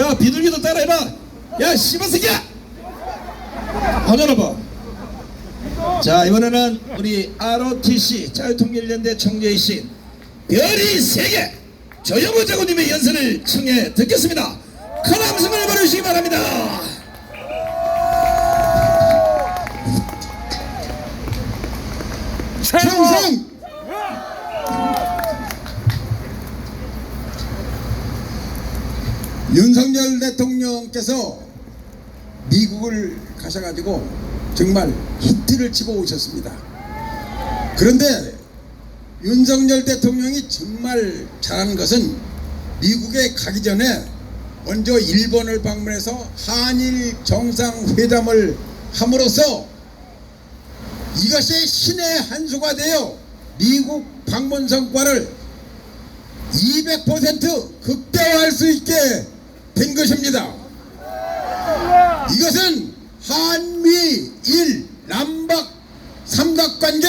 야 비둘기도 따라해봐. 야 씨발 새끼야! 하잖아 봐 자 이번에는 우리 ROTC 자유통일연대 총재이신 별이 세계 조영호 장군님의 연설을 청해 듣겠습니다. 큰 함성을 보내주시기 바랍니다. 평생 윤석열 대통령께서 미국을 가셔가지고 정말 히트를 치고 오셨습니다. 그런데 윤석열 대통령이 정말 잘하는 것은 미국에 가기 전에 먼저 일본을 방문해서 한일 정상회담을 함으로써 이것이 신의 한 수가 되어 미국 방문 성과를 200% 극대화할 수 있게 된 것입니다. 이것은 한미일 남북 삼각관계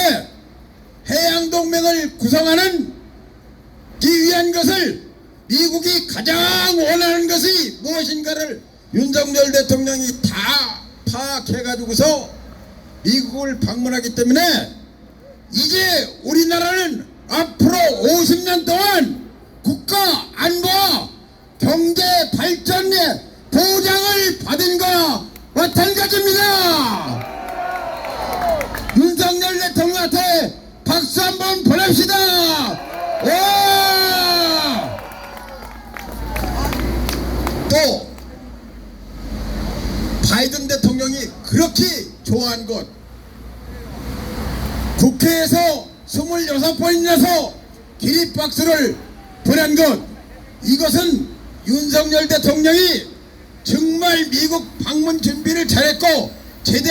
해양동맹을 구성하는 기 위한 것을 미국이 가장 원하는 것이 무엇인가를 윤석열 대통령이 다 파악해가지고서 미국을 방문하기 때문에 이제 우리나라는 앞으로 50년 동안 경제 발전의 보장을 받은 거와 마찬가지입니다. 윤석열 대통령한테 박수 한번 보냅시다. 와! 또 바이든 대통령이 그렇게 좋아한 것 국회에서 26번이나서 기립박수를 보낸 것 이것은 윤석열 대통령이 정말 미국 방문 준비를 잘했고 제대